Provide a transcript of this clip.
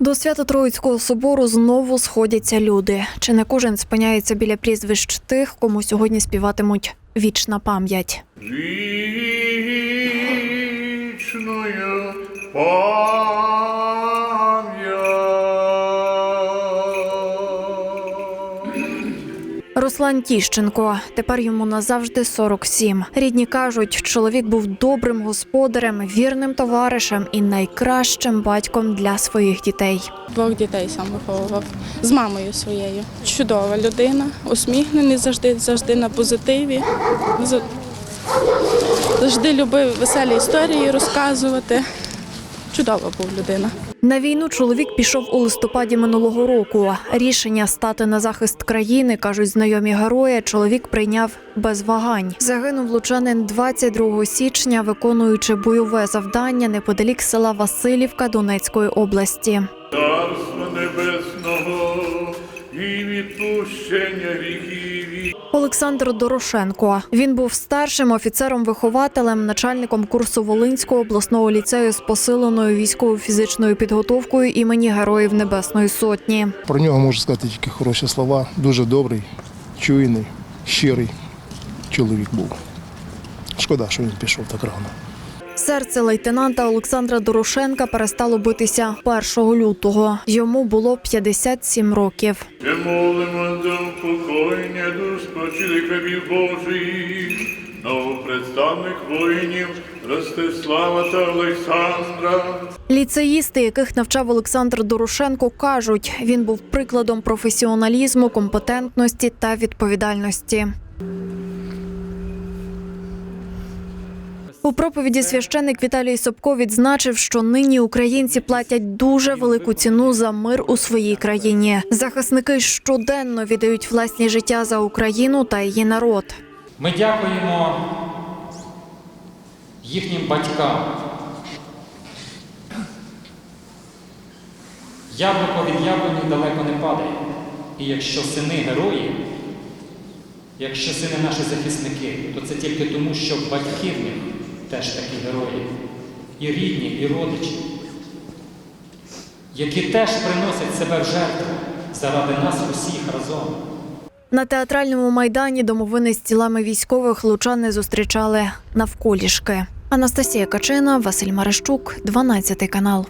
До Свято-Троїцького собору знову сходяться люди. Чи не кожен спиняється біля прізвищ тих, кому сьогодні співатимуть вічна пам'ять. Руслан Тіщенко. Тепер йому назавжди 47. Рідні кажуть, чоловік був добрим господарем, вірним товаришем і найкращим батьком для своїх дітей. Двох дітей сам виховував з мамою своєю. Чудова людина, усміхнений завжди, завжди на позитиві. За- Завжди любив веселі історії розказувати. Чудова був людина. На війну чоловік пішов у листопаді минулого року. Рішення стати на захист країни, кажуть знайомі герої, чоловік прийняв без вагань. Загинув лучанин 22 січня, виконуючи бойове завдання неподалік села Васильівка Донецької області. Царства небесного і відпущення гріхів. Олександр Дорошенко. Він був старшим офіцером-вихователем, начальником курсу Волинського обласного ліцею з посиленою військово-фізичною підготовкою імені Героїв Небесної Сотні. Про нього можу сказати тільки хороші слова. Дуже добрий, чуйний, щирий чоловік був. Шкода, що він пішов так рано. Серце лейтенанта Олександра Дорошенка перестало битися 1 лютого. Йому було 57 років. Ще молимо за упокоєння душ спочилих рабів Божих, воїнів Ростислава та Олександра. Ліцеїсти, яких навчав Олександр Дорошенко, кажуть, він був прикладом професіоналізму, компетентності та відповідальності. У проповіді священник Віталій Собко відзначив, що нині українці платять дуже велику ціну за мир у своїй країні. Захисники щоденно віддають власні життя за Україну та її народ. Ми дякуємо їхнім батькам. Яблуко від яблуні далеко не падає. І якщо сини герої, якщо сини наші захисники, то це тільки тому, що батьки в них теж такі герої. І рідні, і родичі, які теж приносять себе в жертву заради нас усіх разом. На театральному майдані домовини з тілами військових лучани зустрічали навколішки. Анастасія Качина, Василь Марищук, 12 канал.